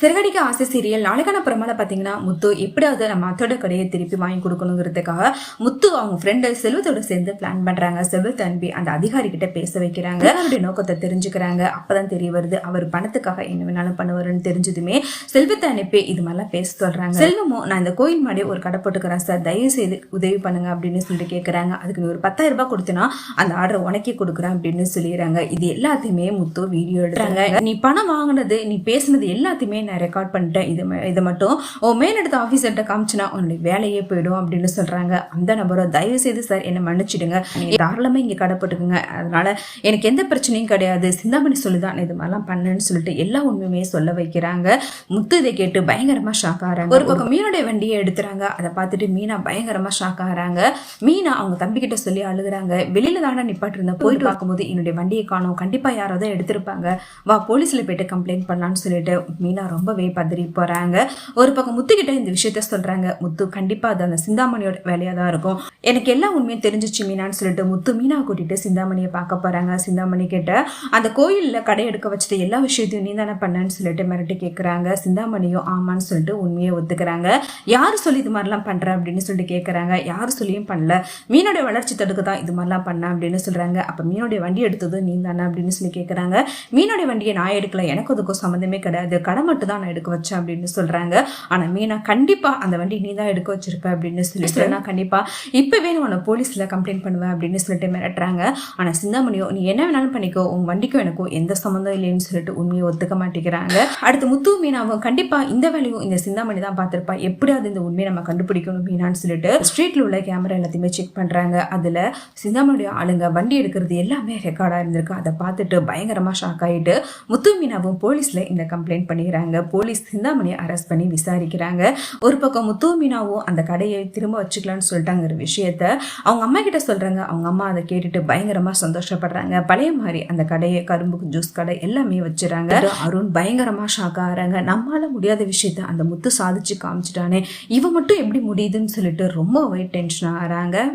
சிறகடிக்க ஆசை சீரியல் நாளைக்கான பிரமால பார்த்தீங்கன்னா முத்து எப்படியாவது நம்ம அத்தோட கடையை திருப்பி வாங்கி கொடுக்கணுங்கிறதுக்காக முத்து அவங்க ஃப்ரெண்டு செல்வத்தோட சேர்ந்து பிளான் பண்றாங்க. செல்வத்தை அனுப்பி அந்த அதிகாரி கிட்ட பேச வைக்கிறாங்க. அவருடைய நோக்கத்தை தெரிஞ்சுக்கிறாங்க. அப்பதான் தெரிய வருது அவர் பணத்துக்காக என்ன வேணாலும் பண்ணுவாருன்னு தெரிஞ்சதுமே செல்வத்தை அனுப்பி இது மாதிரிலாம் பேச சொல்றாங்க. செல்வமும் நான் இந்த கோயில் மாடி ஒரு கடை போட்டுக்கிறேன் சார். தயவு செய்து உதவி பண்ணுங்க அப்படின்னு சொல்லிட்டு கேட்கறாங்க அதுக்கு ஒரு பத்தாயிரம் ரூபாய் கொடுத்தனா அந்த ஆர்டர் உனக்கே கொடுக்குறேன் அப்படின்னு சொல்லிடுறாங்க. இது எல்லாத்தையுமே முத்து வீடியோ எடுறாங்க நீ பணம் வாங்கினது நீ பேசுனது எல்லாத்தையுமே நான் ரெக்கார்ட் பண்ணிட்டேன். இது இதை மட்டும். ஓ மேலிடத்த ஆஃபீஸர்கிட்ட காமிச்சுனா உன்னுடைய வேலையே போயிடும் அப்படின்னு சொல்றாங்க. அந்த நபரை தயவு செய்து சார் என்னை மன்னிச்சிடுங்க. நீங்க தாராளமா இங்க கடை போட்டுக்குங்க. அதனால எனக்கு எந்த பிரச்சனையும் கிடையாது. சிந்தாமணி சொல்லுதான் நான் இது மாதிரிலாம் பண்ணேன்னு சொல்லிட்டு எல்லா உண்மையுமே சொல்ல வைக்கிறாங்க. முத்து இதை கேட்டு பயங்கரமா ஷாக் ஆறாங்க ஒரு பக்கம் மீனுடைய வண்டியை எடுத்துறாங்க. அதை பார்த்துட்டு மீனா பயங்கரமா ஷாக் ஆறாங்க மீனா அவங்க தம்பி கிட்ட சொல்லி அழுகுறாங்க. வெளியில தானே நிப்பாட்டு இருந்த போயிட்டு பார்க்கும்போது என்னுடைய வண்டியை காணோம். கண்டிப்பா யாராவது எடுத்திருப்பாங்க. வா போலீஸ்ல போயிட்டு கம்ப்ளைண்ட் பண்ணலாம்னு சொல்லிட்டு மீனா ரொம்பவே பதறி போறாங்க. ஒரு பக்கம் முத்துக்கிட்ட இந்த விஷயத்த சொல்றாங்க. முத்து கண்டிப்பா அது அந்த சிந்தாமணியோட வேலையா தான் இருக்கும். எனக்கு எல்லா உண்மையும் தெரிஞ்சிச்சு மீனான்னு சொல்லிட்டு முத்து மீனா கூட்டிட்டு சிந்தாமணியை பார்க்க போறாங்க. சிந்தாமணி கிட்ட அந்த கோயில்ல கடை எடுக்க வச்சுட்டு எல்லா விஷயத்தையும் நீ தானே பண்ணன்னு சொல்லிட்டு மிரட்டி கேட்கறாங்க சிந்தாமணியும் ஆமான்னு சொல்லிட்டு உண்மையை ஒத்துக்கிறாங்க. யாரு சொல்லி இது மாதிரிலாம் பண்ற அப்படின்னு சொல்லிட்டு கேட்கறாங்க யாரு சொல்லியும் பண்ணல. மீனோட வளர்ச்சி தடுக்க தான் இது மாதிரிலாம் பண்ண அப்படின்னு சொல்றாங்க. அப்ப மீனோடைய வண்டி எடுத்தது நீ தானே அப்படின்னு சொல்லி கேட்கறாங்க மீனோட வண்டியை நான் எடுக்கல. எனக்கு அதுக்கும் சம்மந்தமே கிடையாது. கடமை மட்டும் தான் நான் எடுக்க வச்சேன் அப்படின்னு சொல்றாங்க. ஆனா மீனா கண்டிப்பா அந்த வண்டி நீ தான் எடுக்க வச்சிருப்ப அப்படின்னு சொல்லி நான் கண்டிப்பா இப்பவே நான் உன்னை போலீஸ்ல கம்ப்ளைண்ட் பண்ணுவேன் அப்படின்னு சொல்லிட்டு மிரட்டுறாங்க. ஆனா சிந்தாமணியோ நீ என்ன வேணாலும் பண்ணிக்கோ உன் வண்டிக்கும் எனக்கும் எந்த சம்மந்தம் இல்லைன்னு சொல்லிட்டு உண்மையை ஒத்துக்க மாட்டேங்கிறாங்க. அடுத்து முத்து மீனாவும் கண்டிப்பா இந்த வேலையும் இந்த சிந்தாமணி தான் பார்த்திருப்பா. எப்படியாவது இந்த உண்மையை நம்ம கண்டுபிடிக்கணும் மீனான்னு சொல்லிட்டு ஸ்ட்ரீட்ல உள்ள கேமரா எல்லாத்தையுமே செக் பண்றாங்க. அதுல சிந்தாமணியோட ஆளுங்க வண்டி எடுக்கிறது எல்லாமே ரெக்கார்டா இருந்திருக்கு. அதை பார்த்துட்டு பயங்கரமா ஷாக் ஆயிட்டு முத்து மீனாவும் போலீஸ்ல இந்த கம்ப்ளைண்ட் பண்ணிடுறாங்க போலீஸ் சிந்தாமணியை அரெஸ்ட் பண்ணி விசாரிக்கிறாங்க. ஒரு பக்கம் முத்து மீனாவும் அந்த கடையை திரும்ப வச்சுக்கலாம்னு சொல்லிட்டாங்கிற விஷயத்த அவங்க அம்மா கிட்ட சொல்றாங்க. அவங்க அம்மா அதை கேட்டுட்டு பயங்கரமா சந்தோஷப்படுறாங்க. பழைய மாதிரி அந்த கடையை கரும்பு ஜூஸ் கடை எல்லாமே வச்சுறாங்க. அருண் பயங்கரமா ஷாக் ஆகிறாங்க. நம்மளால முடியாத விஷயத்த அந்த முத்து சாதிச்சு காமிச்சிட்டானே. இவ மட்டும் எப்படி முடியுதுன்னு சொல்லிட்டு ரொம்பவே டென்ஷன் ஆகிறாங்க.